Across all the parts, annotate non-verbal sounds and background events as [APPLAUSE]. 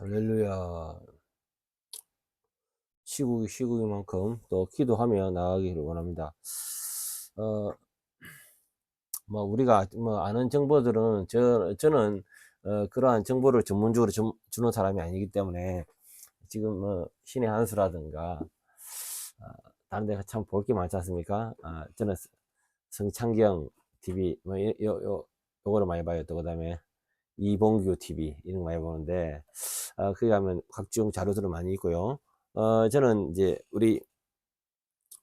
할렐루야. 시국이 시국이만큼 또 기도하며 나가기를 원합니다. 어, 뭐 우리가 뭐 아는 정보들은 저 저는 어, 그러한 정보를 전문적으로 주, 주는 사람이 아니기 때문에 지금 뭐 신의 한수라든가 아, 다른 데가 참 볼 게 많지 않습니까? 아, 저는 성창경 TV 뭐 요, 요, 요거를 많이 봐요. 또 그다음에 이봉규 TV 이런 거 많이 보는데 어, 거기 가면 각종 자료들을 많이 있고요. 어, 저는 이제 우리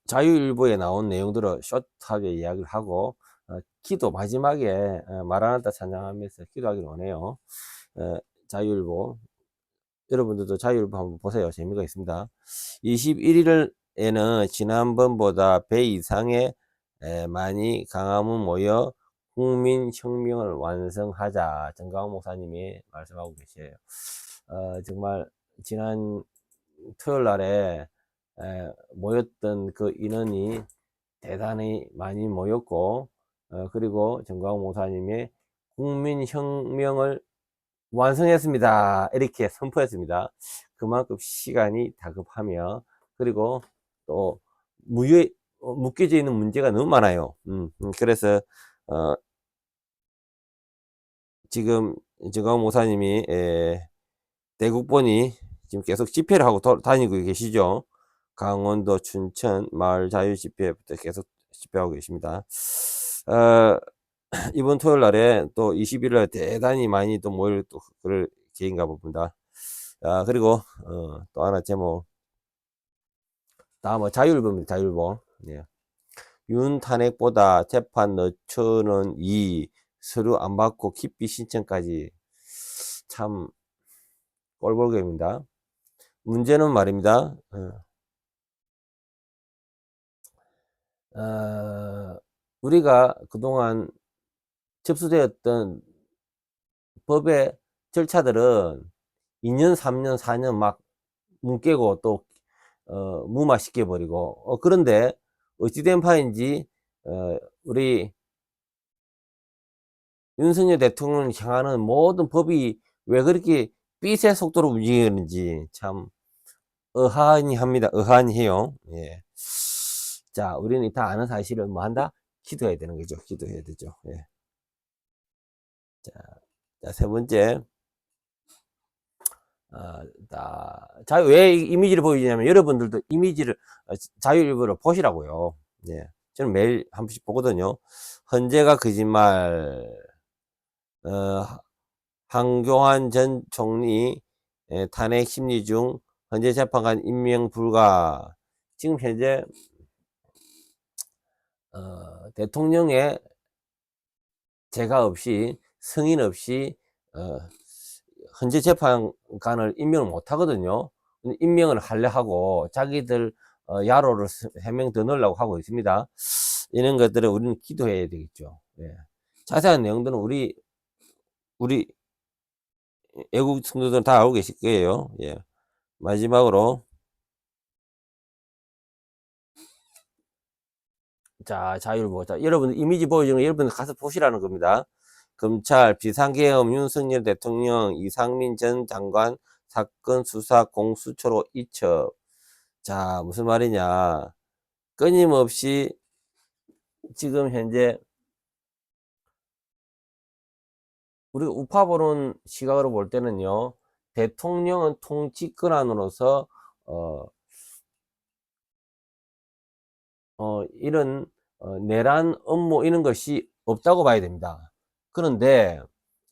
자유일보에 나온 내용들을 숏하게 이야기를 하고 어, 기도 마지막에 어, 마라나타 찬양하면서 기도하기를 원해요. 어, 자유일보 여러분들도 자유일보 한번 보세요. 재미가 있습니다. 21일에는 지난번보다 배 이상의 에, 많이 강화문 모여 국민혁명을 완성하자. 정강훈 목사님이 말씀하고 계세요. 어, 정말 지난 토요일 날에 에, 모였던 그 인원이 대단히 많이 모였고, 어, 그리고 정강훈 목사님이 국민혁명을 완성했습니다. 이렇게 선포했습니다. 그만큼 시간이 다급하며, 그리고 또 무효, 어, 묶여져 있는 문제가 너무 많아요. 음, 음, 그래서, 어, 지금 정강훈 목사님이, 에, 대국본이 지금 계속 집회를 하고 도, 다니고 계시죠. 강원도, 춘천, 마을 자유 집회부터 계속 집회하고 계십니다. 어, [CLEARS THROAT] 이번 토요일 날에 또 21일 대단히 많이 또 모일 또 그럴 계획인가 봅니다. 아, 그리고, 어, 또 하나 제목. 다음은 자율보입니다. 자율보. 예. 윤 탄핵보다 재판 늦추는 이 서류 안 받고 기피 신청까지 참 꼴볼게입니다. 문제는 말입니다. 어, 어, 우리가 그동안 접수되었던 법의 절차들은 2년, 3년, 4년 막 뭉개고 또 어, 무마시켜버리고 어, 그런데 어찌된 파인지 어, 우리 윤석열 대통령을 향하는 모든 법이 왜 그렇게 삐세 속도로 움직이는지 참 의아니 합니다. 의아니 해요. 예. 자, 우리는 다 아는 사실을 뭐 한다? 기도해야 되는 거죠. 기도해야 되죠. 예. 자, 자, 세 번째. 어, 자, 자, 왜 이미지를 보여주냐면 여러분들도 이미지를 어, 자유일보를 보시라고요. 예. 저는 매일 한 번씩 보거든요. 헌재가 거짓말, 어, 한교안 전 총리 탄핵 심리 중 현재 재판관 임명 불가. 지금 현재 어, 대통령의 제가 없이 승인 없이 어, 현재 재판관을 임명을 못 하거든요. 임명을 하려 하고 자기들 어, 야로를 3명 더 넣으려고 하고 있습니다. 이런 것들을 우리는 기도해야 되겠죠. 예. 자세한 내용들은 우리 우리 애국 성도들은 다 알고 계실 거예요. 예. 마지막으로 자 자율보 자 여러분 이미지 보여주는 거 여러분 가서 보시라는 겁니다. 검찰 비상계엄 윤석열 대통령 이상민 전 장관 사건 수사 공수처로 이첩 자 무슨 말이냐 끊임없이 지금 현재 우리가 우파 보는 시각으로 볼 때는요, 대통령은 통치권한으로서, 어, 어, 이런, 어, 내란 업무, 이런 것이 없다고 봐야 됩니다. 그런데,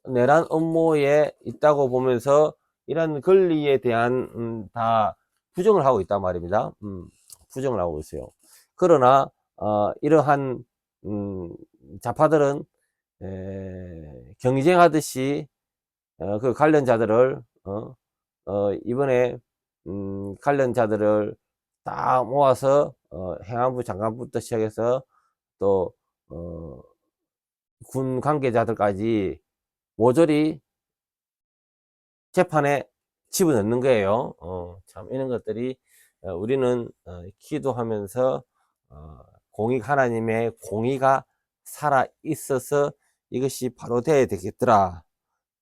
내란 업무에 있다고 보면서, 이런 권리에 대한, 음, 다 부정을 하고 있단 말입니다. 음, 부정을 하고 있어요. 그러나, 어, 이러한, 음, 좌파들은 에, 경쟁하듯이 어, 그 관련자들을 어, 어, 이번에 음, 관련자들을 다 모아서 어, 행안부 장관부터 시작해서 또 어, 군 관계자들까지 모조리 재판에 집어넣는 거예요. 어, 참 이런 것들이 어, 우리는 어, 기도하면서 어, 공익 하나님의 공의가 살아 있어서 이것이 바로 돼야 되겠더라.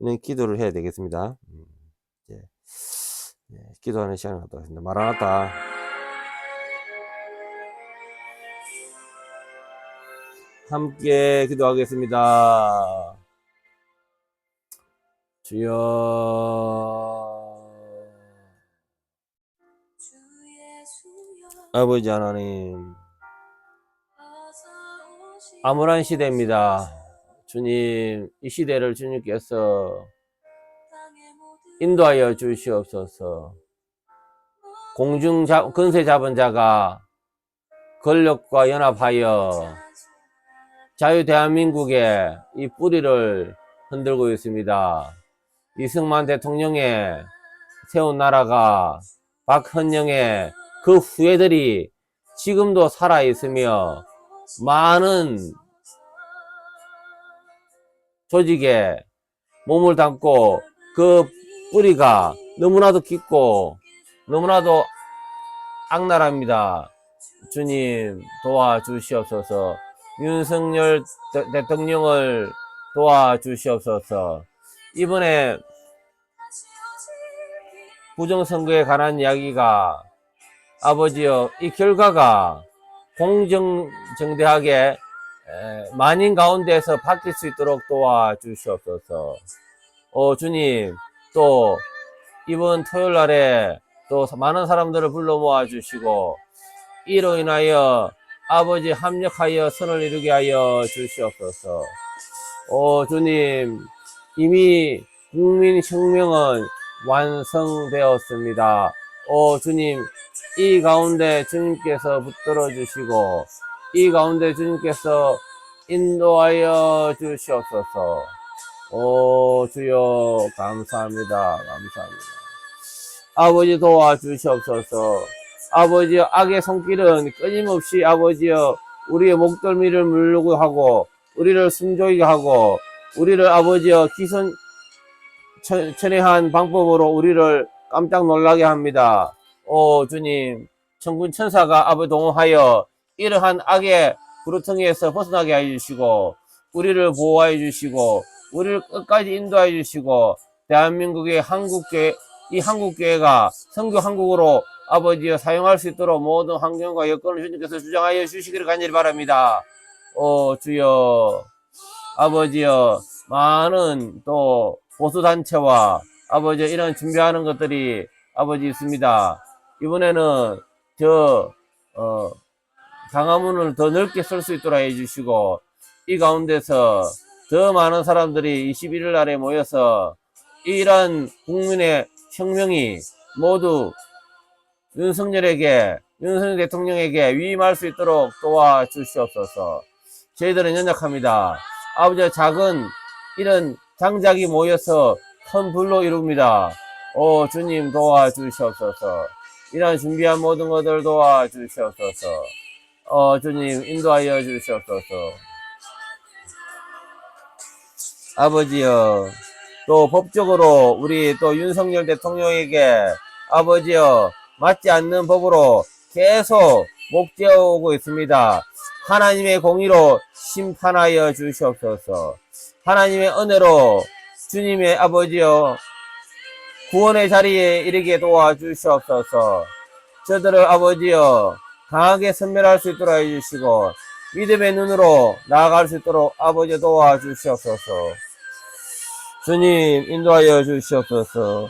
는 기도를 해야 되겠습니다. 음, 이제 예, 기도하는 시간을 갖도록 하겠습니다. 마라나타. 함께 기도하겠습니다. 주여. 아버지 하나님, 암울한 시대입니다. 주님, 이 시대를 주님께서 인도하여 주시옵소서. 공중 자, 근세 잡은 자가 권력과 연합하여 자유 대한민국의 이 뿌리를 흔들고 있습니다. 이승만 대통령의 세운 나라가 박헌영의 그 후예들이 지금도 살아 있으며 많은 조직에 몸을 담고 그 뿌리가 너무나도 깊고 너무나도 악랄합니다. 주님 도와주시옵소서. 윤석열 대- 대통령을 도와주시옵소서. 이번에 부정선거에 관한 이야기가 아버지여 이 결과가 공정정대하게 에, 만인 가운데서 바뀔 수 있도록 도와주시옵소서. 어, 주님, 또 이번 토요일 날에 또 많은 사람들을 불러 모아 주시고 이로 인하여 아버지 합력하여 선을 이루게 하여 주시옵소서. 오 주님 이미 국민 혁명은 완성되었습니다. 오 주님 이 가운데 주님께서 붙들어 주시고 이 가운데 주님께서 인도하여 주시옵소서. 오 주여 감사합니다. 감사합니다. 아버지 도와주시옵소서. 아버지여 악의 손길은 끊임없이 아버지여 우리의 목덜미를 물르고 하고 우리를 숨조이게 하고 우리를 아버지여 기선 천- 천외한 방법으로 우리를 깜짝 놀라게 합니다. 오 주님 천군 천사가 아버지 동원하여 이러한 악의 구루텅이에서 벗어나게 해주시고 우리를 보호해 주시고 우리를 끝까지 인도해 주시고 대한민국의 한국교회 이 한국교회가 성교 한국으로 아버지여 사용할 수 있도록 모든 환경과 여건을 주님께서 주장하여 주시기를 간절히 바랍니다. 오 주여 아버지여 많은 또 보수단체와 아버지 이런 준비하는 것들이 아버지 있습니다. 이번에는 저 어, 강화문을 더 넓게 쓸 수 있도록 해주시고 이 가운데서 더 많은 사람들이 21일 날에 모여서 이러한 국민의 혁명이 모두 윤석열에게 윤석열 대통령에게 위임할 수 있도록 도와주시옵소서. 저희들은 연약합니다. 아버지 작은 이런 장작이 모여서 큰 불로 이룹니다. 오 주님 도와주시옵소서. 이러한 준비한 모든 것들 도와주시옵소서. 어 주님 인도하여 주시옵소서. 아버지여 또 법적으로 우리 또 윤석열 대통령에게 아버지여 맞지 않는 법으로 계속 목재어오고 있습니다. 하나님의 공의로 심판하여 주시옵소서. 하나님의 은혜로 주님의 아버지여 구원의 자리에 이르게 도와주시옵소서. 저들을 아버지여 강하게 선멸할 수 있도록 해주시고 믿음의 눈으로 나아갈 수 있도록 아버지 도와주시옵소서. 주님 인도하여 주시옵소서.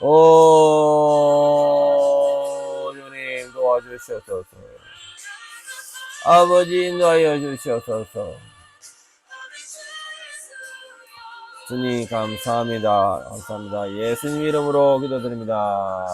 오 주님 도와주시옵소서. 아버지 인도하여 주시옵소서. 주님 감사합니다. 감사합니다. 예수님 이름으로 기도드립니다.